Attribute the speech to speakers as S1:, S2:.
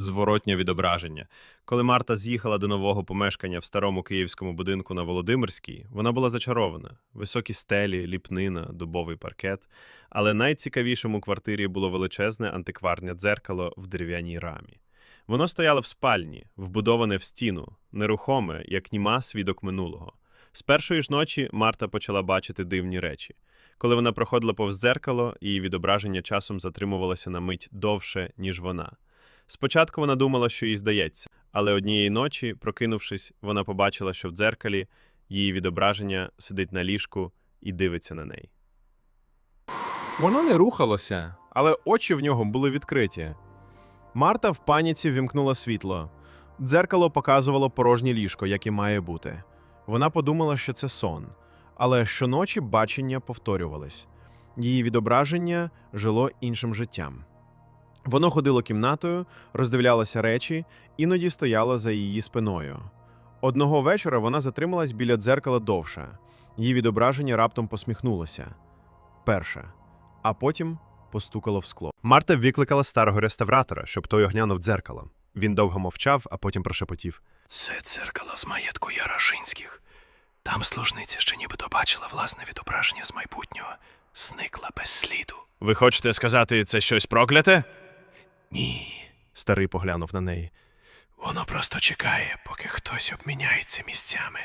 S1: зворотнє відображення. Коли Марта з'їхала до нового помешкання в старому київському будинку на Володимирській, вона була зачарована: високі стелі, ліпнина, дубовий паркет. Але найцікавішим у квартирі було величезне антикварне дзеркало в дерев'яній рамі. Воно стояло в спальні, вбудоване в стіну, нерухоме, як німа свідок минулого. З першої ж ночі Марта почала бачити дивні речі. Коли вона проходила повз дзеркало, її відображення часом затримувалося на мить довше, ніж вона. Спочатку вона думала, що їй здається, але однієї ночі, прокинувшись, вона побачила, що в дзеркалі її відображення сидить на ліжку і дивиться на неї.
S2: Воно не рухалося, але очі в нього були відкриті. Марта в паніці вімкнула світло. Дзеркало показувало порожнє ліжко, як і має бути. Вона подумала, що це сон, але щоночі бачення повторювались. Її відображення жило іншим життям. Воно ходило кімнатою, роздивлялося речі, іноді стояло за її спиною. Одного вечора вона затрималась біля дзеркала довше. Її відображення раптом посміхнулося. Перше а потім постукало в скло.
S1: Марта викликала старого реставратора, щоб той оглянув дзеркало. Він довго мовчав, а потім прошепотів.
S3: Це дзеркало з маєтку Ярошинських. Там служниця, що нібито бачила власне відображення з майбутнього, зникла без сліду.
S1: Ви хочете сказати, це щось прокляте?
S3: Ні,
S2: Старий поглянув на неї.
S3: воно просто чекає, поки хтось обміняється місцями.